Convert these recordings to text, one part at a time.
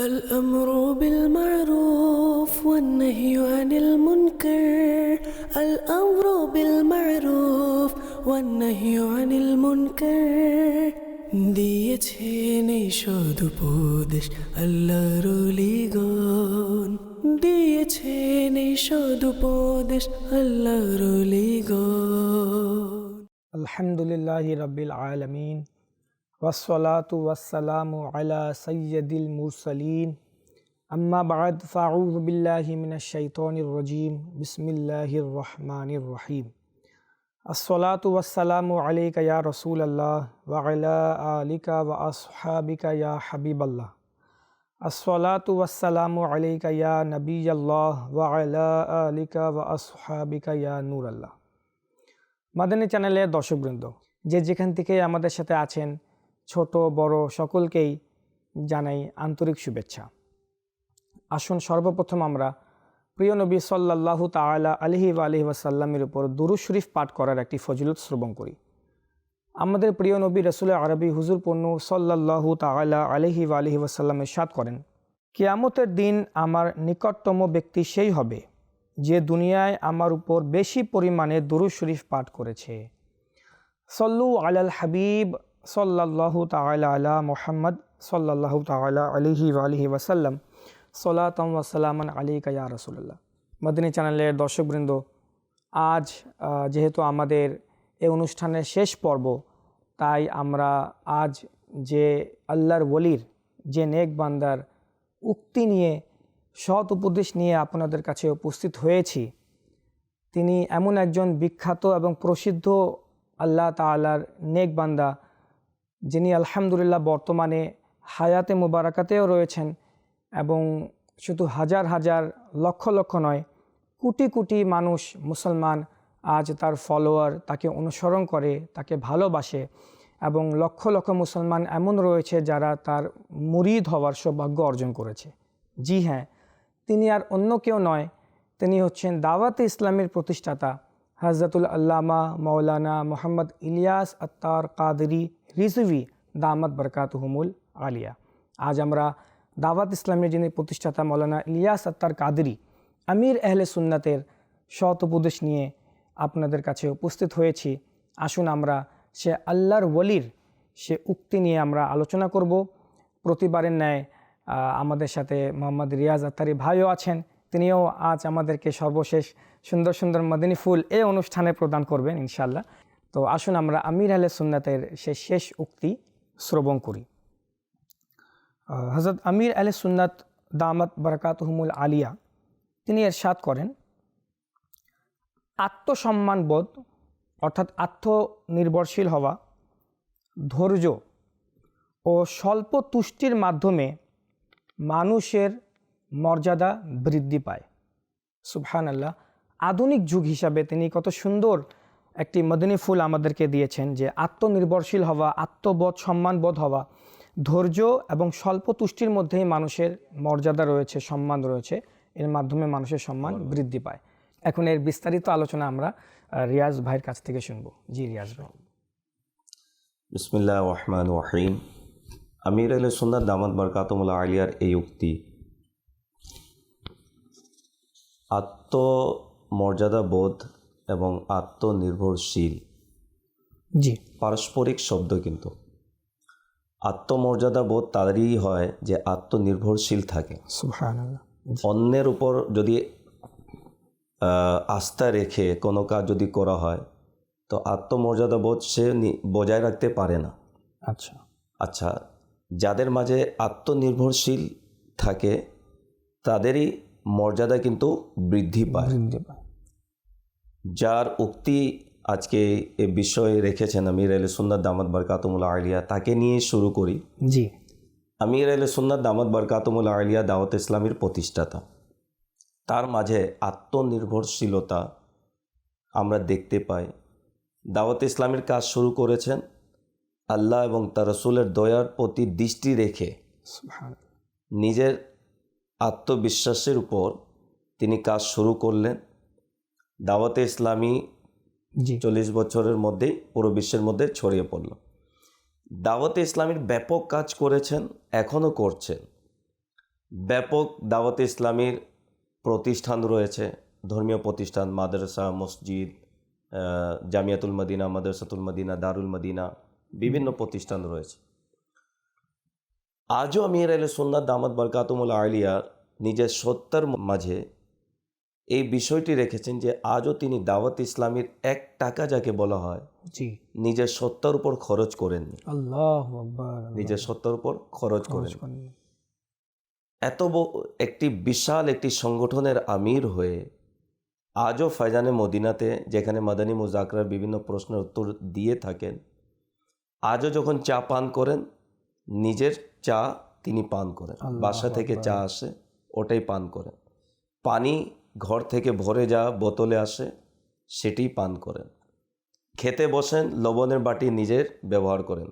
الأمر بالمعروف والنهي عن المنكر الأمر بالمعروف والنهي عن المنكر দিয়েছেন এই সদুপদেশ আল্লাহর লিগন দিয়েছেন এই সদুপদেশ আল্লাহর লিগন الحمد لله رب ওয়াসলাতু ওয়াসালামু আলা সৈয়দিল মুরসালিন আম্মা বাদ ফাউজ বিল্লাহি মিনাশ শাইতানির রাজিম বিসমিল্লাহির রহমানির রহিম আসসালাতু ওয়াসসালামু আলাইকা ইয়া রাসূলুল্লাহ ওয়া আলা আলিকা ওয়া আসহাবিকা ইয়া হাবিবাল্লাহ আসসালাতু ওয়াসসালামু আলাইকা ইয়া নবিয়াল্লাহ ওয়া আলা আলিকা ওয়া আসহাবিকা মাদানী চ্যানেলের দর্শকবৃন্দ, যে যেখান থেকে আমাদের সাথে আছেন ছোট, বড় সকলকেই জানাই আন্তরিক শুভেচ্ছা। আসুন সর্বপ্রথম আমরা প্রিয় নবী সাল্লাল্লাহু তাআলা আলহি আলহি ওয়াসাল্লামের উপর দুরু শরীফ পাঠ করার একটি ফজিলত শ্রবণ করি। আমাদের প্রিয় নবী রসুল আরবি হুজুর পণ্যু সাল্লাল্লাহু তাআলা আলহি আলহি ওয়াসাল্লামের সাদ করেন, কিয়ামতের দিন আমার নিকটতম ব্যক্তি সেই হবে, যে দুনিয়ায় আমার উপর বেশি পরিমাণে দুরু শরীফ পাঠ করেছে। সল্লু আলাল হাবিব সাল্লাল্লাহু তাআলা আলা মোহাম্মদ সাল্লাল্লাহু তাআলা আলিহি আলিহি ওয়াসাল্লাম। সলাতম ওয়াসালামান আলী কায়া রসুল্লাহ মদিনী চ্যানেলের দর্শকবৃন্দ, আজ যেহেতু আমাদের এই অনুষ্ঠানের শেষ পর্ব, তাই আমরা আজ যে আল্লাহর ওলির, যে নেক বান্দার উক্তি নিয়ে, সৎ উপদেশ নিয়ে আপনাদের কাছে উপস্থিত হয়েছি, তিনি এমন একজন বিখ্যাত এবং প্রসিদ্ধ আল্লাহ তাআলার নেক বান্দা যিনি আলহামদুলিল্লাহ বর্তমানে হায়াতে মুবারাকাতেও রয়েছেন এবং শুধু হাজার হাজার লক্ষ লক্ষ নয়, কোটি কোটি মানুষ মুসলমান আজ তার ফলোয়ার তাকে অনুসরণ করে, তাকে ভালোবাসে এবং লক্ষ লক্ষ মুসলমান এমন রয়েছে যারা তার মুরিদ হওয়ার সৌভাগ্য অর্জন করেছে। জি হ্যাঁ তিনি আর অন্য কেউ নয়, তিনি হচ্ছেন দাওয়াতে ইসলামের প্রতিষ্ঠাতা হজরতুল আল্লামা মৌলানা মোহাম্মদ ইলিয়াস আত্তার কাদরি রিজভি দামাত বরকাতহুমুল আলিয়া। আজ আমরা দাওয়াত ইসলামের যিনি প্রতিষ্ঠাতা মৌলানা ইলিয়াস আত্তার কাদরি, আমির আহলে সুন্নাতের সৎ উপদেশ নিয়ে আপনাদের কাছে উপস্থিত হয়েছি। আসুন আমরা সে আল্লাহর ওলির সে উক্তি নিয়ে আমরা আলোচনা করব। প্রতিবারের ন্যায় আমাদের সাথে মোহাম্মদ রিয়াজ আত্তারি ভাইও আছেন। তিনিও আজ আমাদেরকে সর্বশেষ সুন্দর সুন্দর মদিনী ফুল এই অনুষ্ঠানে প্রদান করবেন ইনশাল্লাহ তো আসুন আমরা আমির আলে সুন্নাতের সে শেষ উক্তি শ্রবণ করি। হজরত আমির আলে সুন্নাত দামত বরকাত হুমুল আলিয়া, তিনি এর এরশাদ করেন আত্মসম্মানবোধ অর্থাৎ আত্মনির্ভরশীল হওয়া, ধৈর্য ও স্বল্প তুষ্টির মাধ্যমে মানুষের মর্যাদা বৃদ্ধি পায়। সুবহান আল্লাহ আধুনিক যুগ হিসাবে তিনি কত সুন্দর একটি মদিনী ফুল আমাদেরকে দিয়েছেন যে আত্মনির্ভরশীল হওয়া, আত্মবোধ, সম্মানবোধ হওয়া, ধৈর্য এবং স্বল্প তুষ্টির মধ্যেই মানুষের মর্যাদা রয়েছে, সম্মান রয়েছে। এর মাধ্যমে মানুষের সম্মান বৃদ্ধি পায়। এখন এর বিস্তারিত আলোচনা আমরা রিয়াজ ভাইয়ের কাছ থেকে শুনব। জি, রিয়াজ ভাই। বিসমিল্লাহ রহমান ওয়াহিম আমির আল সুন্নাত দামাত বরকাতমুল্লা আলিয়ার এই উক্তি আত্মমর্যাদা বোধ এবং আত্মনির্ভরশীল। জি। পারস্পরিক শব্দ কিন্তু। আত্মমর্যাদা বোধ তাদেরই হয় যে আত্মনির্ভরশীল থাকে। অন্যের উপর যদি আস্থা রেখে কোনো কাজ যদি করা হয় তো আত্মমর্যাদা বোধ সে বজায় রাখতে পারে না। আচ্ছা। আচ্ছা যাদের মাঝে আত্মনির্ভরশীল থাকে তাদেরই মর্যাদা কিন্তু বৃদ্ধি পায়। বৃদ্ধি পায়। যার উক্তি আজকে এ বিষয়ে রেখেছেন আমির আল সুন্নাত দামাত বরকাতমুল্লা আলিয়া তাকে নিয়ে শুরু করি। জি। আমির আল সুন্নাত দামাত বরকাতমুল্লা আলিয়া দাওয়াত ইসলামের প্রতিষ্ঠাতা। তার মাঝে আত্মনির্ভরশীলতা আমরা দেখতে পাই। দাওয়াত ইসলামের কাজ শুরু করেছেন আল্লাহ এবং তার রসুলের দয়ার প্রতি দৃষ্টি রেখে। নিজের আত্মবিশ্বাসের উপর তিনি কাজ শুরু করলেন। দাওয়াতে ইসলামী চল্লিশ বছরের মধ্যেই পুরো বিশ্বের মধ্যে ছড়িয়ে পড়ল। দাওয়াতে ইসলামীর ব্যাপক কাজ করেছেন এখনও করছেন। ব্যাপক দাওয়াতে ইসলামীর প্রতিষ্ঠান রয়েছে ধর্মীয় প্রতিষ্ঠান মাদ্রাসা মসজিদ জামিয়াতুল মদিনা মাদ্রাসাতুল মদিনা দারুল মদিনা বিভিন্ন প্রতিষ্ঠান রয়েছে। আজও আমির আল সুন্নাত দামাত বরকাতুমুল আলিয়া নিজের সত্তার মাঝে এই বিষয়টি রেখেছেন যে আজও তিনি দাওয়াত ইসলামীর এক টাকা যাকে বলা হয় জি। নিজের সত্তার উপর খরচ করেননি। আল্লাহ নিজের সত্তার উপর খরচ করেন করেন। এত একটি বিশাল একটি সংগঠনের আমির হয়ে আজও ফয়জানে মদিনাতে যেখানে মাদানী মুজাকরার বিভিন্ন প্রশ্নের উত্তর দিয়ে থাকেন আজও যখন চা পান করেন নিজের চা তিনি পান করেন। বাসা থেকে চা আসে ওটাই পান করেন। পানি ঘর থেকে ভরে যা বোতলে আসে সেটি পান করেন। খেতে বসেন লবণের বাটি নিজের ব্যবহার করেন।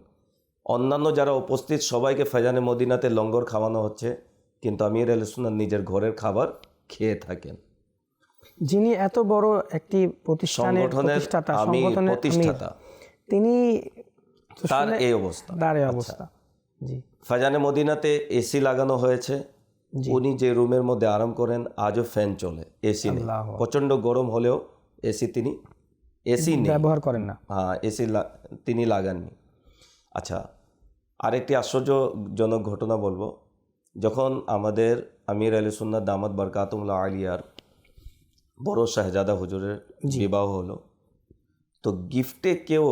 অন্যান্য যারা উপস্থিত সবাইকে ফেজানে মদিনাতে লঙ্গর খাওয়ানো হচ্ছে কিন্তু আমির আল সুন্নাত নিজের ঘরের খাবার খেয়ে থাকেন। যিনি এত বড় একটি প্রতিষ্ঠানের প্রতিষ্ঠাতা সংগঠনের প্রতিষ্ঠাতা। তিনি তার এই অবস্থা। তার এই অবস্থা। জি। ফাজানে মদিনাতে এসি লাগানো হয়েছে। উনি যে রুমের মধ্যে আরাম করেন আজও ফ্যান চলে এসি নেই। প্রচণ্ড গরম হলেও এসি তিনি এসি নেই। ব্যবহার করেন না। হ্যাঁ এসি তিনি লাগাননি। আচ্ছা আরেকটি আশ্চর্যজনক ঘটনা বলব। যখন আমাদের আমির আলী সুন্নাত দামাত বরকাতুল্লাহ আলিয়ার বড় শাহজাদা হুজুরের বিবাহ হলো তো গিফটে কেউ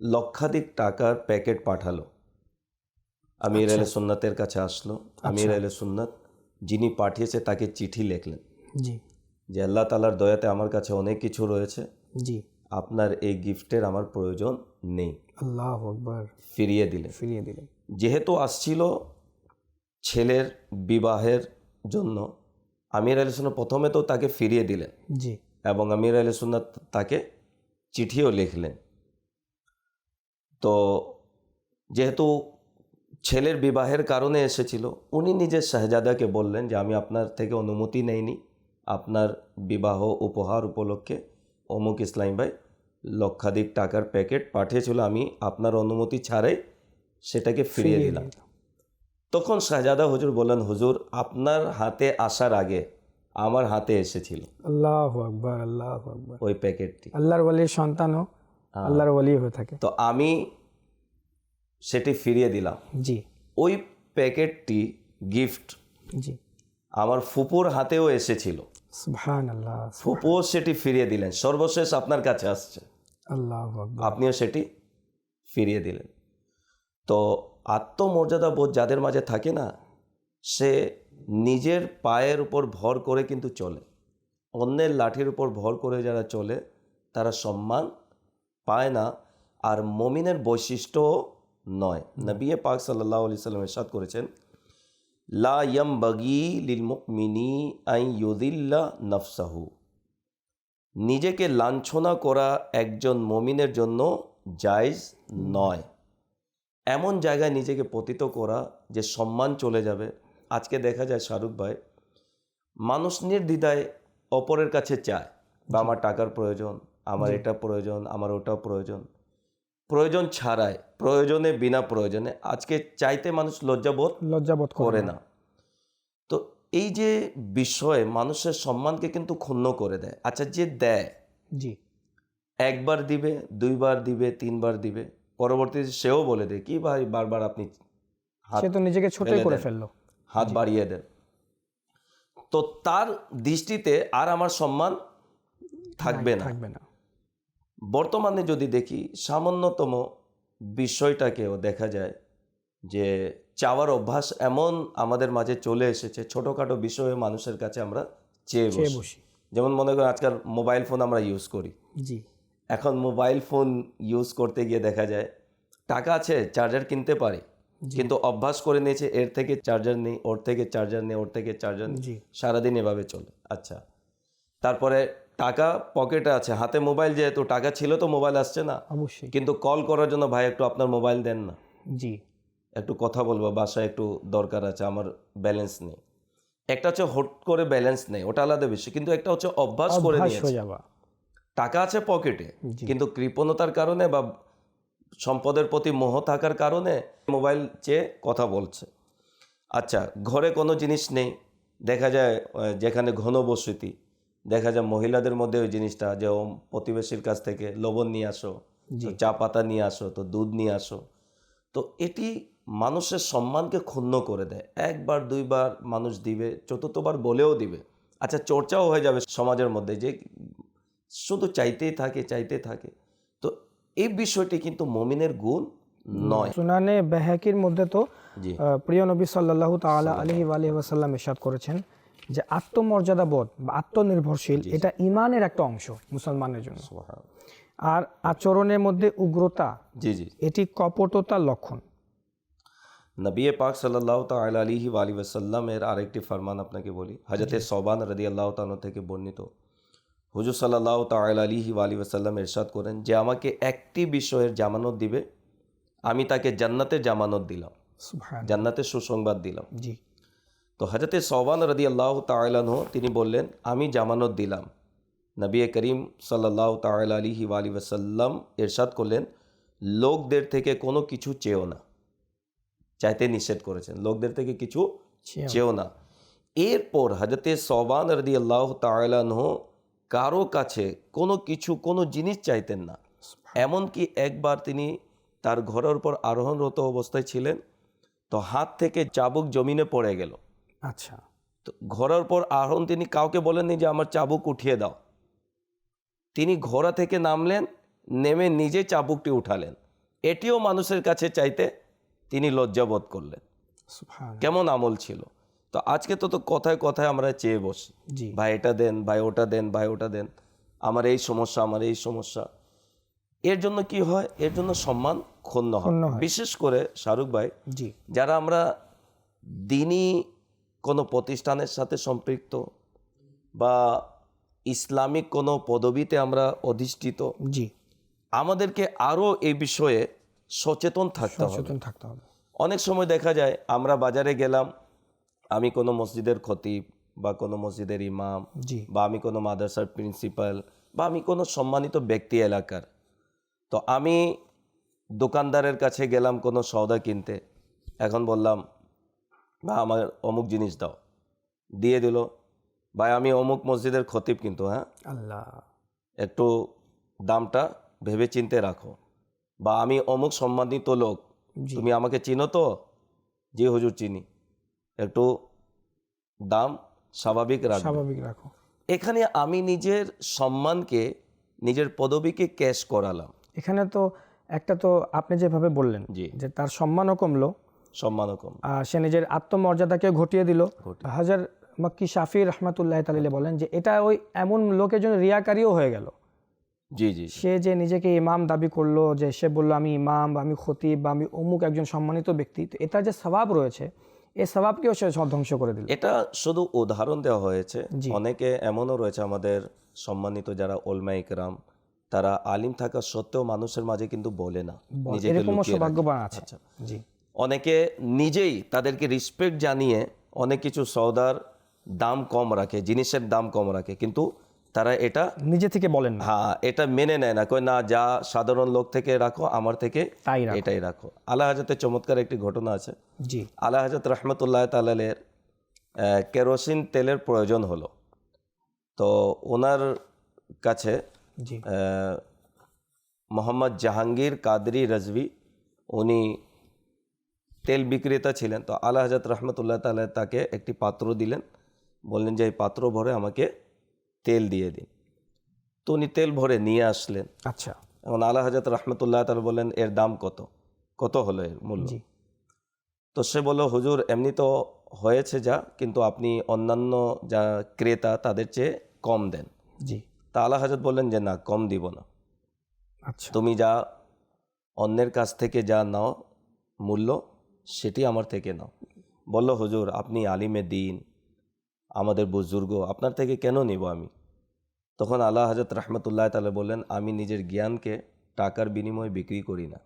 লক্ষাধিক টাকার প্যাকেট পাঠালো। আমির আলী সুন্নাতের কাছে আসলো। আমির আলী সুন্নাত যিনি পাঠিয়েছে তাকে চিঠি লিখলেন। জি। যে আল্লাহ তালার দয়াতে আমার কাছে অনেক কিছু রয়েছে। জি। আপনার এই গিফটের আমার প্রয়োজন নেই। আল্লাহ আকবার। ফিরিয়ে দিলেন। ফিরিয়ে দিলেন। যেহেতু আসছিল ছেলের বিবাহের জন্য আমির আলী সুন্নাত প্রথমে তো তাকে ফিরিয়ে দিলেন। জি। এবং আমির আলী সুন্নাত তাকে চিঠিও লিখলেন। তো যেহেতু ছেলের বিবাহের কারণে এসেছিল। উনি নিজের শাহজাদাকে বললেন যে আমি আপনার থেকে অনুমতি নেইনি। আপনার বিবাহ উপহার উপলক্ষে অমুক ইসলাম ভাই লক্ষাধিক টাকার প্যাকেট পাঠিয়েছিল। আমি আপনার অনুমতি ছাড়াই সেটাকে ফিরিয়ে দিলাম। তখন শাহজাদা হুজুর বললেন হুজুর আপনার হাতে আসার আগে আমার হাতে এসেছিল। আল্লাহ আকবার আল্লাহ আকবার। ওই প্যাকেটটি। আল্লাহর ওয়ালির সন্তানও আল্লাহর ওয়ালি হয়ে থাকে। তো আমি সেটি ফিরিয়ে দিলাম। জি। ওই প্যাকেটটি গিফট জি। আমার ফুপুর হাতেও এসেছিল। ফুপুও সেটি ফিরিয়ে দিলেন। সর্বশেষ আপনার কাছে আসছে। আল্লাহ আপনিও সেটি ফিরিয়ে দিলেন। তো আত্মমর্যাদা বোধ যাদের মাঝে থাকে না সে নিজের পায়ের উপর ভর করে কিন্তু চলে। অন্যের লাঠির উপর ভর করে যারা চলে তারা সম্মান পায় না। আর মমিনের বৈশিষ্ট্য নয়। নবী পাক সাল্লাহ আলি সাল্লাম এরশাদ করেছেন লা ইয়াম বগি লিল মুকমিনি আই ইউদিল্লা নফসাহু। নিজেকে লাঞ্ছনা করা একজন মমিনের জন্য জায়জ নয়। এমন জায়গায় নিজেকে পতিত করা যে সম্মান চলে যাবে। আজকে দেখা যায় শাহরুখ ভাই মানুষ নির্দ্বিধায় অপরের কাছে চায় বা আমার টাকার প্রয়োজন আমার এটা প্রয়োজন আমার ওটা প্রয়োজন। প্রয়োজন ছাড়াই প্রয়োজনে বিনা প্রয়োজনে আজকে চাইতে মানুষ লজ্জাবোধ লজ্জাবোধ করে না। তো এই যে বিষয় মানুষের সম্মানকে কিন্তু ক্ষুণ্ণ করে দেয়। আচ্ছা যে দেয় জি। একবার দিবে দুইবার দিবে তিনবার দিবে পরবর্তীতে সেও বলে দেয় কি ভাই বারবার আপনি সে তো নিজেকে ছোটই করে ফেলল। হাত বাড়িয়ে দেন। তো তার দৃষ্টিতে আর আমার সম্মান থাকবে না। থাকবে না। বর্তমানে যদি দেখি সামান্যতম বিষয়টাকেও দেখা যায় যে চাওয়ার অভ্যাস এমন আমাদের মাঝে চলে এসেছে ছোটোখাটো বিষয়ে মানুষের কাছে আমরা চেয়ে বসি। যেমন মনে করেন আজকাল মোবাইল ফোন আমরা ইউজ করি। জি। এখন মোবাইল ফোন ইউজ করতে গিয়ে দেখা যায় টাকা আছে চার্জার কিনতে পারি কিন্তু অভ্যাস করে নিয়েছে এর থেকে চার্জার নেই ওর থেকে চার্জার নেই ওর থেকে চার্জার নেই। সারাদিন এভাবে চলে। আচ্ছা তারপরে টাকা পকেটে আছে হাতে মোবাইল যেহেতু টাকা ছিল তো মোবাইল আসছে না। অবশ্যই। কিন্তু কল করার জন্য ভাই একটু আপনার মোবাইল দেন না। জি। একটু কথা বলব বাসায় একটু দরকার আছে আমার ব্যালেন্স নেই। একটা হচ্ছে হট করে ব্যালেন্স নেই ওটা আলাদা বিষয় কিন্তু একটা হচ্ছে অভ্যাস করে নিয়েছে। টাকা আছে পকেটে কিন্তু কৃপণতার কারণে বা সম্পদের প্রতি মোহ থাকার কারণে মোবাইল চেয়ে কথা বলছে। আচ্ছা ঘরে কোনো জিনিস নেই দেখা যায় যেখানে ঘন বসতি দেখা যায় মহিলাদের মধ্যে ওই জিনিসটা যে ও প্রতিবেশীর কাছ থেকে লবণ নিয়ে আসো চা পাতা নিয়ে আসো তো দুধ নিয়ে আসো। তো এটি মানুষের সম্মানকে ক্ষুণ্ণ করে দেয়। একবার দুইবার মানুষ দিবে চতুর্থবার বলেও দিবে। আচ্ছা চর্চাও হয়ে যাবে সমাজের মধ্যে যে শুধু চাইতেই থাকে চাইতে থাকে। তো এই বিষয়টি কিন্তু মমিনের গুণ নয়। সুনানে বেহাকির মধ্যে তো প্রিয় নবী সাল্লাহ তাআলা আলহি আলহি ওয়াসাল্লাম ইরশাদ করেছেন। যে আত্মমর্যাদা বোধ বা আত্মনির্ভরশীল এটা ইমানের একটা অংশ মুসলমানের জন্য। আর আচরণের মধ্যে উগ্রতা জি জি। এটি কপটতার লক্ষণ। নবী পাক সাল্লাহ তাল আলিহি আলী ওসাল্লামের আরেকটি ফরমান আপনাকে বলি। হজরতে সবান রদি আল্লাহ তালন থেকে বর্ণিত। হুজুর সাল্লাহ তাল আলিহি আলী ওসাল্লাম এরশাদ করেন যে আমাকে একটি বিষয়ের জামানত দিবে আমি তাকে জান্নাতের জামানত দিলাম। সুবহান জান্নাতের সুসংবাদ দিলাম। জি। তো হজরতে সবান রদি আল্লাহ তালাহ তিনি বললেন আমি জামানত দিলাম। নবী করিম সাল্লাহ তাল আলিহি আলী ওসাল্লাম এরশাদ করলেন লোকদের থেকে কোনো কিছু চেয়েও না। চাইতে নিষেধ করেছেন লোকদের থেকে কিছু চেয়েও না। এরপর হজরতে সবান রদি আল্লাহ তালাহ কারও কাছে কোনো কিছু কোনো জিনিস চাইতেন না। এমনকি একবার তিনি তার ঘরের উপর আরোহণরত অবস্থায় ছিলেন তো হাত থেকে চাবুক জমিনে পড়ে গেল। আচ্ছা। তো ঘোড়ার পর আরোহণ তিনি কাউকে বলেননি যে আমার চাবুক উঠিয়ে দাও। তিনি ঘোড়া থেকে নামলেন নেমে নিজে চাবুকটি উঠালেন। এটিও মানুষের কাছে চাইতে তিনি লজ্জাবোধ করলেন। কেমন আমল ছিল। তো আজকে তো তো কথায় কথায় আমরা চেয়ে বসি। ভাই এটা দেন ভাই ওটা দেন ভাই ওটা দেন। আমার এই সমস্যা আমার এই সমস্যা। এর জন্য কি হয়? এর জন্য সম্মান ক্ষুণ্ণ হয়। বিশেষ করে শাহরুখ ভাই জি। যারা আমরা দিনই কোনো প্রতিষ্ঠানের সাথে সম্পৃক্ত বা ইসলামিক কোনো পদবিতে আমরা অধিষ্ঠিত জি। আমাদেরকে আরও এই বিষয়ে সচেতন থাকতে হবে। সচেতন থাকতে হবে। অনেক সময় দেখা যায় আমরা বাজারে গেলাম আমি কোনো মসজিদের খতিব বা কোনো মসজিদের ইমাম জি। বা আমি কোনো মাদ্রাসার প্রিন্সিপাল বা আমি কোনো সম্মানিত ব্যক্তি এলাকার। তো আমি দোকানদারের কাছে গেলাম কোনো সওদা কিনতে। এখন বললাম বা আমার অমুক জিনিস দাও। দিয়ে দিল। ভাই আমি অমুক মসজিদের খতিব কিন্তু হ্যাঁ? আল্লাহ। একটু দামটা ভেবে চিনতে রাখো। বা আমি অমুক সম্মানিত লোক তুমি আমাকে চিনো তো? জি হুজুর চিনি। একটু দাম স্বাভাবিক রাখবে। স্বাভাবিক রাখো। এখানে আমি নিজের সম্মানকে নিজের পদবীকে ক্যাশ করালাম। এখানে তো একটা তো আপনি যেভাবে বললেন জি। যে তার সম্মানও কমলো সম্মানও কম সে নিজের আত্মমর্যাদাকে ঘটিয়ে দিল। হাজার মক্কি শাফি রহমাতুল্লাহ তালিলে বলেন যে এটা ওই এমন লোকের জন্য রিয়াকারীও হয়ে গেল। জি জি সে যে নিজেকে ইমাম দাবি করল যে সে বলল আমি ইমাম বা আমি খতিব বা আমি অমুক একজন সম্মানিত ব্যক্তি তো এটার যে স্বভাব রয়েছে এই স্বভাবকেও সে ধ্বংস করে দিল। এটা শুধু উদাহরণ দেওয়া হয়েছে। অনেকে এমনও রয়েছে আমাদের সম্মানিত যারা ওলমা ইকরাম তারা আলিম থাকা সত্ত্বেও মানুষের মাঝে কিন্তু বলে না। নিজেকে। সৌভাগ্যবান আছে। আচ্ছা। জি। অনেকে নিজেই তাদেরকে রেসপেক্ট জানিয়ে অনেক কিছু সৌদার দাম কম রাখে জিনিসের দাম কম রাখে কিন্তু তারা এটা নিজে থেকে বলেন হ্যাঁ এটা মেনে নেয় না কই না যা সাধারণ লোক থেকে রাখো আমার থেকে তাই এটাই রাখো। আল্লাহ হাজতের চমৎকার একটি ঘটনা আছে। জি। আল্লাহ হাজরত রহমতুল্লাহ তালের কেরোসিন তেলের প্রয়োজন হলো। তো ওনার কাছে মোহাম্মদ জাহাঙ্গীর কাদরি রাজভি উনি তেল বিক্রেতা ছিলেন। তো আল্লাহ হাজরত রহমতুল্লাহ তাল্লাহ তাকে একটি পাত্র দিলেন। বললেন যে এই পাত্র ভরে আমাকে তেল দিয়ে দিন। তো উনি তেল ভরে নিয়ে আসলেন। আচ্ছা। এখন আল্লাহ হাজরত রহমতুল্লাহ তাল বললেন এর দাম কত? কত হলো এর মূল্য? তো সে বলল হুজুর এমনি তো হয়েছে যা কিন্তু আপনি অন্যান্য যা ক্রেতা তাদের চেয়ে কম দেন। জি। তা আলা হাজরত বললেন যে না কম দিব না। আচ্ছা। তুমি যা অন্যের কাছ থেকে যা নাও মূল্য সেটি আমার থেকে নাও। বলল হুজুর আপনি আলিমে দিন আমাদের বুজুর্গ আপনার থেকে কেন নিব আমি? তখন আল্লাহ হাজরত রহমতুল্লাহ তালা বললেন আমি নিজের জ্ঞানকে টাকার বিনিময়ে বিক্রি করি না।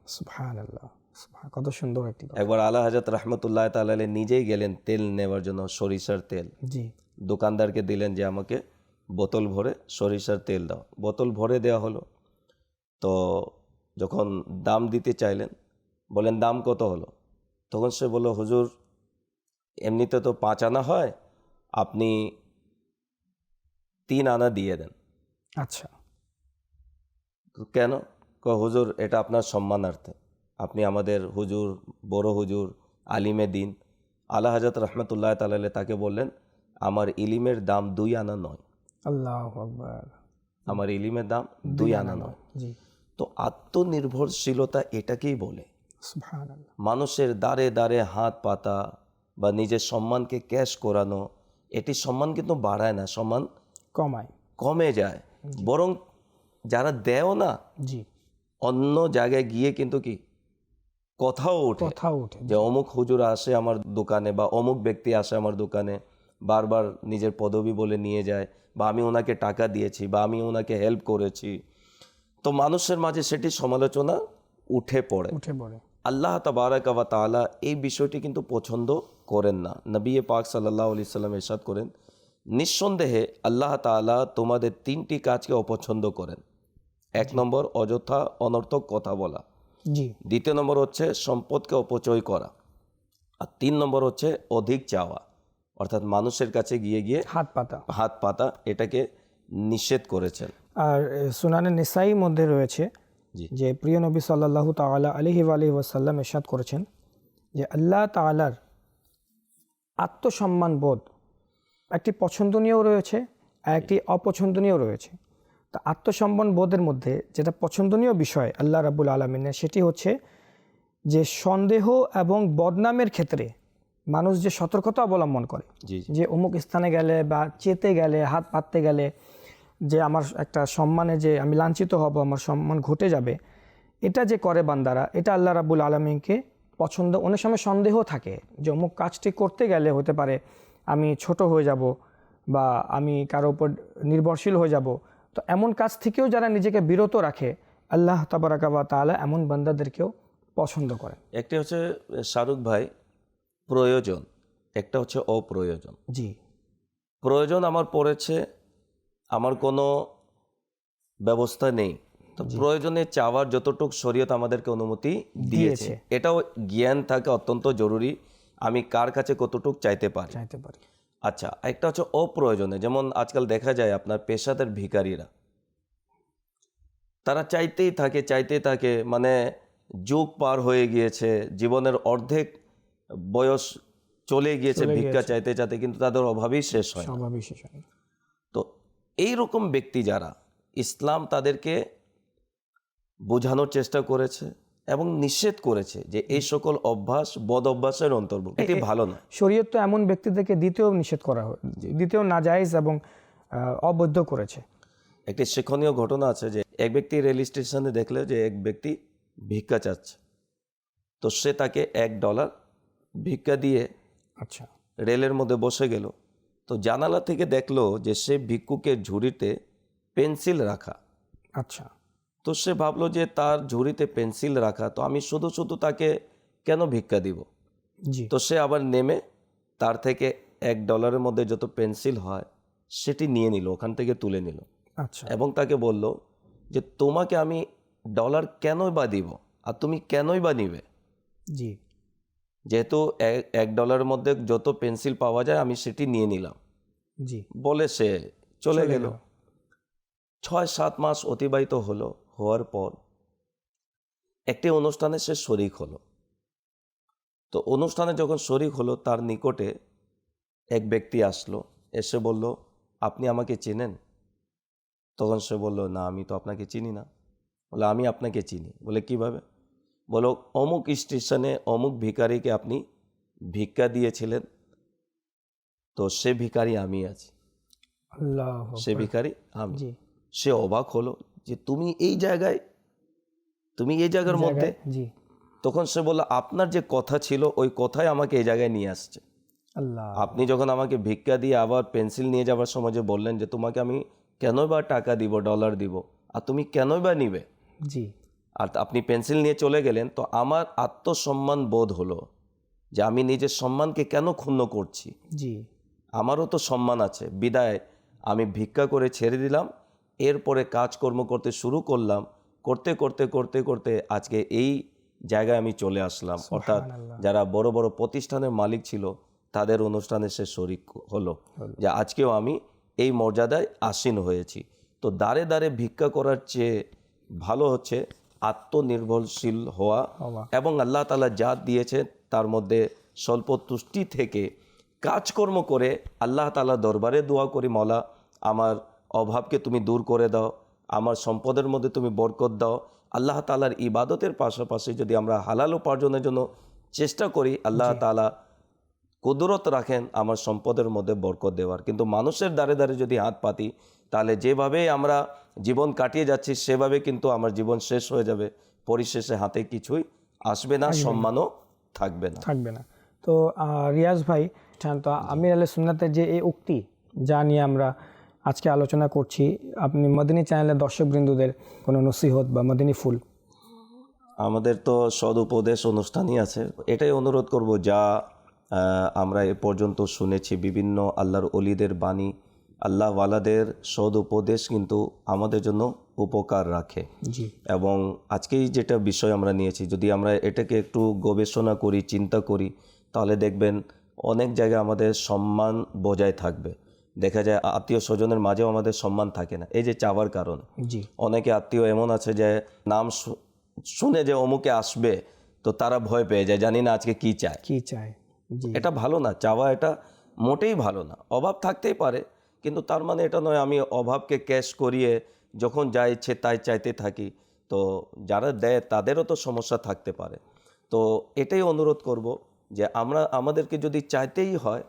কত সুন্দর একটি। একবার আল্লাহ হাজরত রহমতুল্লাহ তালে নিজেই গেলেন তেল নেওয়ার জন্য সরিষার তেল। জি। দোকানদারকে দিলেন যে আমাকে বোতল ভরে সরিষার তেল দাও। বোতল ভরে দেওয়া হলো। তো যখন দাম দিতে চাইলেন বলেন দাম কত হলো? তখন সে বলল হুজুর এমনিতে তো পাঁচ আনা হয় আপনি তিন আনা দিয়ে দেন। আচ্ছা। কেন? ক হুজুর এটা আপনার সম্মানার্থে। আপনি আমাদের হুজুর বড় হুজুর আলিমে দিন। আলা হাজরত রহমতুল্লাহ তাল্লাহ তাকে বললেন আমার ইলিমের দাম দুই আনা নয়। আল্লাহ আমার ইলিমের দাম দুই আনা নয়। তো আত্মনির্ভরশীলতা এটাকেই বলে। মানুষের দ্বারে দ্বারে হাত পাতা বা নিজের সম্মানকে ক্যাশ করানো এটি সম্মান কিন্তু বাড়ায় না সম্মান কমায়। কমে যায়। বরং যারা দেও না জি। অন্য জায়গায় গিয়ে কিন্তু কি? কথাও ওঠে। কথা ওঠে। যে অমুক হুজুর আসে আমার দোকানে বা অমুক ব্যক্তি আসে আমার দোকানে বারবার নিজের পদবি বলে নিয়ে যায় বা আমি ওনাকে টাকা দিয়েছি বা আমি ওনাকে হেল্প করেছি। তো মানুষের মাঝে সেটি সমালোচনা উঠে পড়ে। উঠে পড়ে। আল্লাহ তাবারাকাবা তাআলা এই বিষয়টি কিন্তু পছন্দ করেন না। নবী পাক সাল্লাহ আলি সাল্লাম এরশাদ করেন নিঃসন্দেহে আল্লাহ তাআলা তোমাদের তিনটি কাজকে অপছন্দ করেন। এক নম্বর অযথা অনর্থক কথা বলা। জি। দ্বিতীয় নম্বর হচ্ছে সম্পদকে অপচয় করা। আর তিন নম্বর হচ্ছে অধিক চাওয়া। অর্থাৎ মানুষের কাছে গিয়ে গিয়ে হাত পাতা। হাত পাতা এটাকে নিষেধ করেছেন। আর এ, সুনানে নিসাই মধ্যে রয়েছে। যে প্রিয় নবী সাল্লাল্লাহু তাআলা আলাইহি আলহি ওয়াসাল্লাম এরশাদ করেছেন যে আল্লাহ তাআলার আত্মসম্মান বোধ একটি পছন্দনীয় রয়েছে আর একটি অপছন্দনীয় রয়েছে। তা আত্মসম্মান বোধের মধ্যে যেটা পছন্দনীয় বিষয় আল্লাহ রাবুল আলমিনের সেটি হচ্ছে যে সন্দেহ এবং বদনামের ক্ষেত্রে মানুষ যে সতর্কতা অবলম্বন করে যে অমুক স্থানে গেলে বা চেতে গেলে হাত পাততে গেলে যে আমার একটা সম্মানে যে আমি লাঞ্ছিত হব আমার সম্মান ঘটে যাবে এটা যে করে বান্দারা এটা আল্লাহ রাবুল আলমীকে পছন্দ অনেক সময় সন্দেহ থাকে যে অমুক কাজটি করতে গেলে হতে পারে আমি ছোট হয়ে যাব বা আমি কারও উপর নির্ভরশীল হয়ে যাব। তো এমন কাজ থেকেও যারা নিজেকে বিরত রাখে আল্লাহ তাবারাকাবা তাআলা এমন বান্দাদেরকেও পছন্দ করেন একটি হচ্ছে শাহরুখ ভাই প্রয়োজন। একটা হচ্ছে অপ্রয়োজন। জি। প্রয়োজন আমার পড়েছে আমার কোনো ব্যবস্থা নেই। তো প্রয়োজনে চাওয়ার যতটুকু শরীয়ত আমাদেরকে অনুমতি দিয়েছে। এটাও জ্ঞান থাকা অত্যন্ত জরুরি। আমি কার কাছে কতটুক চাইতে পারি? চাইতে পারি। আচ্ছা একটা হচ্ছে অপ্রয়োজনে যেমন আজকাল দেখা যায় আপনার পেশাদের ভিখারিরা। তারা চাইতেই থাকে চাইতেই থাকে মানে যুগ পার হয়ে গিয়েছে জীবনের অর্ধেক বয়স চলে গিয়েছে ভিক্ষা চাইতে চাইতে কিন্তু তাদের অভাবই শেষ হয় না। স্বভাবই শেষ হয় এই রকম ব্যক্তি যারা ইসলাম তাদেরকে বোঝানোর চেষ্টা করেছে এবং নিষেধ করেছে যে এই সকল অভ্যাস বদ অভ্যাসের অন্তর্ভুক্ত। এটি ভালো না। শরীয়ত তো এমন ব্যক্তিদেরকে দ্বিতীয় নিষেধ করা হয় দ্বিতীয় নাজায়েজ এবং অবৈধ করেছে। একটি শিক্ষণীয় ঘটনা আছে যে এক ব্যক্তি রেল স্টেশনে দেখলে যে এক ব্যক্তি ভিক্ষা চাচ্ছে। তো সে তাকে এক ডলার ভিক্ষা দিয়ে আচ্ছা। রেলের মধ্যে বসে গেল। তো জানালা থেকে দেখল যে সে ভিক্ষুকের ঝুড়িতে পেন্সিল রাখা। আচ্ছা। তো সে ভাবলো যে তার ঝুড়িতে পেন্সিল রাখা তো আমি শুধু শুধু তাকে কেন ভিক্ষা দিব? তো সে আবার নেমে তার থেকে এক ডলারের মধ্যে যত পেন্সিল হয় সেটি নিয়ে নিল ওখান থেকে তুলে নিল। আচ্ছা। এবং তাকে বলল যে তোমাকে আমি ডলার কেনই বা দিব? আর তুমি কেনই বা নিবে? জি। যেহেতু এক- এক ডলারের মধ্যে যত পেন্সিল পাওয়া যায় আমি সেটি নিয়ে নিলাম। জি। বলে সে চলে গেল। গেল। ছয় সাত মাস অতিবাহিত হলো হওয়ার পর একটি অনুষ্ঠানে সে শরিক হলো। তো অনুষ্ঠানে যখন শরিক হলো তার নিকটে এক ব্যক্তি আসলো এসে বলল আপনি আমাকে চেনেন? তখন সে বলল না আমি তো আপনাকে চিনি না। বলে আমি আপনাকে চিনি। বলে কীভাবে? বলো অমুক স্টেশনে অমুক ভিখারিকে আপনি ভিক্ষা দিয়েছিলেন তো সে ভিখারি আমি আছি। সে ভিখারি আমি। সে অবাক হলো যে তুমি এই জায়গায় তুমি এই জায়গার মধ্যে? তখন সে বলল আপনার যে কথা ছিল ওই কথাই আমাকে এই জায়গায় নিয়ে আসছে। আপনি যখন আমাকে ভিক্ষা দিয়ে আবার পেন্সিল নিয়ে যাওয়ার সময় যে বললেন যে তোমাকে আমি কেনই বা টাকা দিব ডলার দিব আর তুমি কেনই বা নিবে? জি। আর আপনি পেন্সিল নিয়ে চলে গেলেন তো আমার আত্মসম্মান বোধ হলো যে আমি নিজের সম্মানকে কেন ক্ষুণ্ণ করছি। জি। আমারও তো সম্মান আছে। বিদায় আমি ভিক্ষা করে ছেড়ে দিলাম এরপরে কাজকর্ম করতে শুরু করলাম করতে করতে করতে করতে আজকে এই জায়গায় আমি চলে আসলাম। অর্থাৎ যারা বড় বড় প্রতিষ্ঠানের মালিক ছিল তাদের অনুষ্ঠানে সে শরিক হলো যে আজকেও আমি এই মর্যাদায় আসীন হয়েছি। তো দাঁড়ে দাঁড়ে ভিক্ষা করার চেয়ে ভালো হচ্ছে আত্মনির্ভরশীল হওয়া। এবং আল্লাহ তালা যা দিয়েছে তার মধ্যে স্বল্প তুষ্টি থেকে কাজকর্ম করে আল্লাহ তালা দরবারে দোয়া করি মলা আমার অভাবকে তুমি দূর করে দাও আমার সম্পদের মধ্যে তুমি বরকত দাও আল্লাহ তালার ইবাদতের পাশাপাশি যদি আমরা হালাল উপার্জনের জন্য চেষ্টা করি আল্লাহ তালা কুদরত রাখেন আমার সম্পদের মধ্যে বরকত দেওয়ার। কিন্তু মানুষের দ্বারে দ্বারে যদি হাত পাতি তাহলে যেভাবে আমরা জীবন কাটিয়ে যাচ্ছি সেভাবে কিন্তু আমার জীবন শেষ হয়ে যাবে। পরিশেষে হাতে কিছুই আসবে না সম্মানও থাকবে না। থাকবে না। তো রিয়াজ ভাই শান্ত আমির আলী সুন্নাতের যে এই উক্তি যা নিয়ে আমরা আজকে আলোচনা করছি আপনি মদিনী চ্যানেলের দর্শকবৃন্দুদের কোনো নসিহত বা মদিনী ফুল? আমাদের তো সদ উপদেশ অনুষ্ঠানই আছে। এটাই অনুরোধ করব যা আমরা এ পর্যন্ত শুনেছি বিভিন্ন আল্লাহর অলিদের বাণী আল্লাহ ওয়ালাদের সদ উপদেশ কিন্তু আমাদের জন্য উপকার রাখে। এবং আজকেই যেটা বিষয় আমরা নিয়েছি যদি আমরা এটাকে একটু গবেষণা করি চিন্তা করি তাহলে দেখবেন অনেক জায়গায় আমাদের সম্মান বজায় থাকবে। দেখা যায় আত্মীয় স্বজনের মাঝেও আমাদের সম্মান থাকে না। এই যে চাওয়ার কারণে। জি। অনেকে আত্মীয় এমন আছে যে নাম শুনে যে অমুকে আসবে তো তারা ভয় পেয়ে যায় জানি না আজকে কি চায়। কি চায়। এটা ভালো না চাওয়া এটা মোটেই ভালো না। অভাব থাকতেই পারে কিন্তু তার মানে এটা নয় আমি অভাবকে ক্যাশ করিয়ে যখন যা ইচ্ছে তাই চাইতে থাকি। তো যারা দেয় তাদেরও তো সমস্যা থাকতে পারে। তো এটাই অনুরোধ করব যে আমরা আমাদেরকে যদি চাইতেই হয়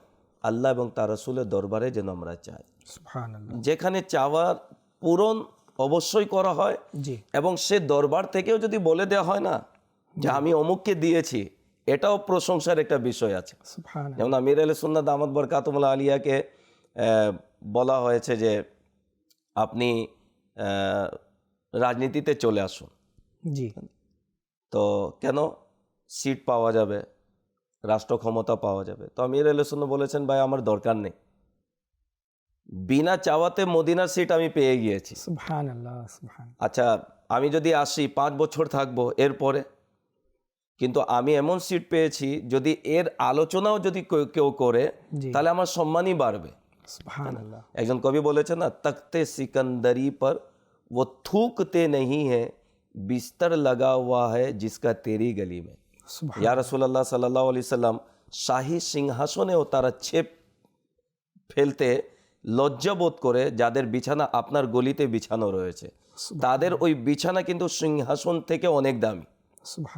আল্লাহ এবং তার রসুলের দরবারে যেন আমরা চাই। যেখানে চাওয়ার পূরণ অবশ্যই করা হয় এবং সে দরবার থেকেও যদি বলে দেওয়া হয় না যে আমি অমুককে দিয়েছি এটাও প্রশংসার একটা বিষয় আছে। যেমন আমির আলী সুন্নাত আহমদ বরকাতমুল্লা আলিয়াকে বলা হয়েছে যে আপনি রাজনীতিতে চলে আসুন। জি। তো কেন? সিট পাওয়া যাবে রাষ্ট্র ক্ষমতা পাওয়া যাবে। তো আমির আলী সুন্না বলেছেন ভাই আমার দরকার নেই। বিনা চাওয়াতে মদিনার সিট আমি পেয়ে গিয়েছি। আচ্ছা আমি যদি আসি পাঁচ বছর থাকব এরপরে? কিন্তু আমি এমন সিট পেয়েছি যদি এর আলোচনাও যদি কেউ করে তাহলে আমার সম্মানই বাড়বে। একজন কবি বলেছে না তখতে সিকন্দরি পর ও থুকতে নেই হে বিস্তর লাগা হুয়া হে জিসকা তেরি গলি মে। রসুল্লাহ সাল্লি সাল্লাম শাহী সিংহাসনে ও তারা ছেপ ফেলতে লজ্জাবোধ করে যাদের বিছানা আপনার গলিতে বিছানো রয়েছে। তাদের ওই বিছানা কিন্তু সিংহাসন থেকে অনেক দামি।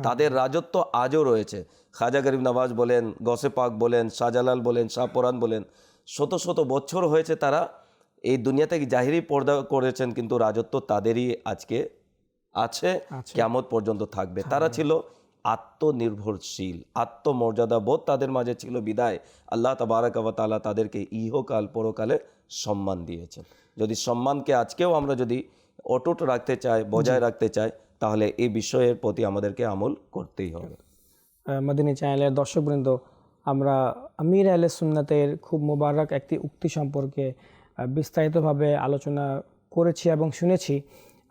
তাদের রাজত্ব আজও রয়েছে। খাজা গরিব নওয়াজ বলেন গসে পাক বলেন শাহজালাল বলেন শাহপরান বলেন শত শত বছর হয়েছে তারা এই দুনিয়া থেকে জাহিরি পর্দা করেছেন কিন্তু রাজত্ব তাদেরই আজকে আছে কেমত পর্যন্ত থাকবে। তারা ছিল আত্মনির্ভরশীল আত্মমর্যাদা বোধ তাদের মাঝে ছিল বিদায়। আল্লাহ তাবারাক ওয়া তাআলা তাদেরকে ইহকাল পরকালে সম্মান দিয়েছেন। যদি সম্মানকে আজকেও আমরা যদি অটুট রাখতে চাই বজায় রাখতে চাই তাহলে এই বিষয়ের প্রতি আমাদেরকে আমল করতেই হবে। মদিনী চ্যানেলের দর্শকবৃন্দ, আমরা আমির আলে সুন্নাতের খুব মোবারক একটি উক্তি সম্পর্কে বিস্তারিতভাবে আলোচনা করেছি এবং শুনেছি।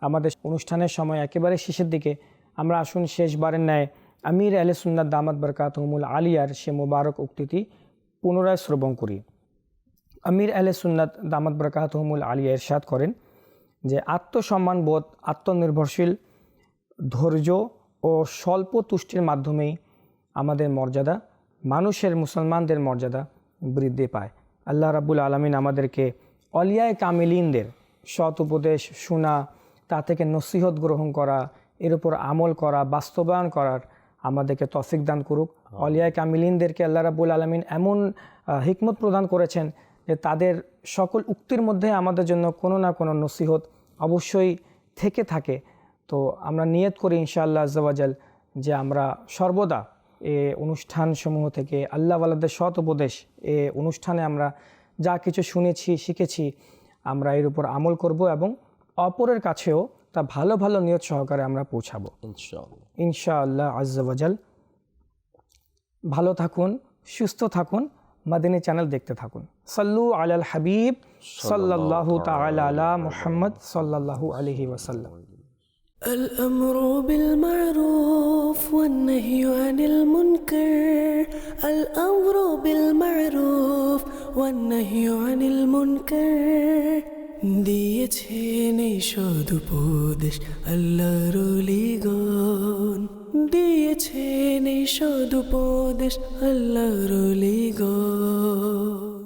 আমাদের অনুষ্ঠানের সময় একেবারে শেষের দিকে আমরা আসুন শেষবারের ন্যায় আমির আলে সুন্নাত দামাত বরকাতহমুল আলিয়ার সে মোবারক উক্তিটি পুনরায় শ্রবণ করি। আমির আলে সুন্নাত দামাত বরকাতহমুল আলিয়া এরশাদ করেন যে আত্মসম্মান বোধ আত্মনির্ভরশীল ধৈর্য ও স্বল্প তুষ্টির মাধ্যমেই আমাদের মর্যাদা মানুষের মুসলমানদের মর্যাদা বৃদ্ধি পায়। আল্লাহ রাবুল আলমিন আমাদেরকে অলিয়ায় কামিলিনদের সৎ উপদেশ শোনা তা থেকে নসিহত গ্রহণ করা এর উপর আমল করা বাস্তবায়ন করার আমাদেরকে তফিক দান করুক। অলিয়ায় কামিলিনদেরকে আল্লাহ রাবুল আলমিন এমন হিকমত প্রদান করেছেন যে তাদের সকল উক্তির মধ্যে আমাদের জন্য কোনো না কোনো নসিহত অবশ্যই থেকে থাকে। তো আমরা নিয়ত করি ইনশাআল্লাহ আজ্জাওয়াজাল যে আমরা সর্বদা এ অনুষ্ঠানসমূহ থেকে আল্লাহওয়ালাদের সৎ উপদেশ এ অনুষ্ঠানে আমরা যা কিছু শুনেছি শিখেছি আমরা এর উপর আমল করব এবং অপরের কাছেও তা ভালো ভালো নিয়ত সহকারে আমরা পৌঁছাবো। ইনশাআল্লাহ। আজ্জাওয়াজাল ভালো থাকুন সুস্থ থাকুন মাদিনী চ্যানেল দেখতে থাকুন। সাল্লু আলাল হাবিব সাল্লাল্লাহু তাআলা আলা মুহাম্মদ সাল্লাল্লাহু আলাইহি ওয়াসাল্লাম الأمر بالمعروف والنهي عن المنكر الأمر بالمعروف والنهي عن المنكر দিয়েছেন এই সদুপদেশ আল্লাহর লিগন দিয়েছেন এই সদুপদেশ আল্লাহর লিগন